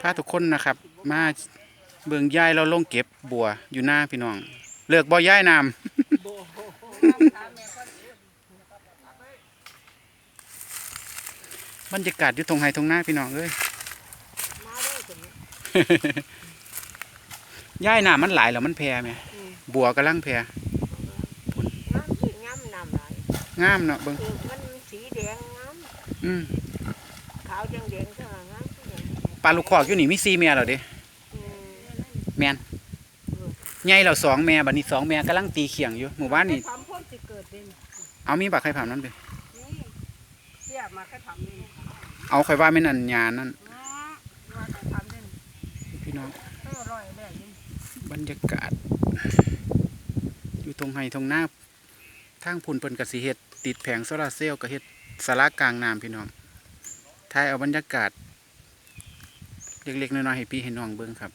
พาทุกคนนะครับ มาเบิ่งยายเราลงเก็บบัวอยู่หน้าพี่น้อง เลือกบ่ย้ายน้ำบรรยากาศอยู่ตรงไฮตรงหน้าพี่น้องเอ้ยมาได้ถึงย้ายน้ำมันหลายแล้วมันแพร่ไหมบัวกำลังแพร่น้ำที่น้ำน้ำไหลายงามเนาะเบิ่งคือมั ปลาลูกคอกอยู่นี่มี4แม่แล้วเด้อืมแม่นใหญ่แล้วสองแม่บัดนี้สองแม่กำลังตีเขียงอยู่หมู่บ้านนี่ความพ่นสิเกิดเป็นเอามีบักไข่ผํนั้นเด้นี่เสียมาแค่ทำนี่เอาข่อยว่าแม่นอันยานั่นอ๋อมาแค่ทำนี่พี่น้องเอออร่อยแม่นี่บรรยากาศ อยู่ตรงไห้ตรงหน้าทางพุ่นเพิ่นกสิเฮ็ดติดแผงโซลาร์เซลล์ก็เฮ็ดสาระกลางน้ำพี่น้องถ่ายเอาบรรยากาศ เล็กๆน้อยๆให้พี่ให้น้องเบิ้งครับ